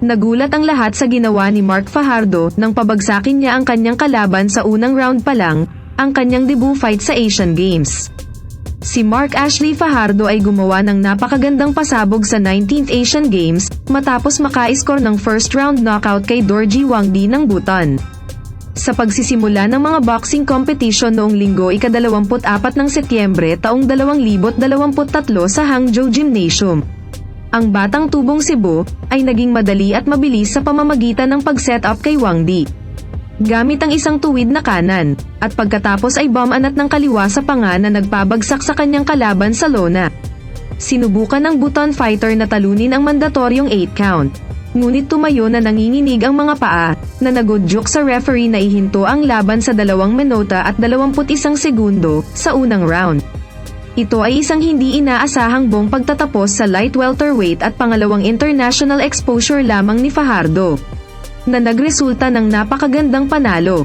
Nagulat ang lahat sa ginawa ni Mark Fajardo nang pabagsakin niya ang kanyang kalaban sa unang round pa lang, ang kanyang debut fight sa Asian Games. Si Mark Ashley Fajardo ay gumawa ng napakagandang pasabog sa 19th Asian Games matapos maka-score ng first round knockout kay Dorji Wangdi ng Bhutan. Sa pagsisimula ng mga boxing competition noong linggo ika-24 ng Setyembre taong 2023 sa Hangzhou Gymnasium. Ang batang tubong Cebu ay naging madali at mabilis sa pamamagitan ng pag-set up kay Wangdi. Gamit ang isang tuwid na kanan, at pagkatapos ay bomanat ng kaliwa sa panga na nagpabagsak sa kanyang kalaban sa lona. Sinubukan ng Bhutan fighter na talunin ang mandatoryong 8 count. Ngunit tumayo na nanginginig ang mga paa, na nagudyok sa referee na ihinto ang laban sa 2 minuta at 21 segundo sa unang round. Ito ay isang hindi inaasahang buong pagtatapos sa light welterweight at pangalawang international exposure lamang ni Fajardo na nagresulta ng napakagandang panalo.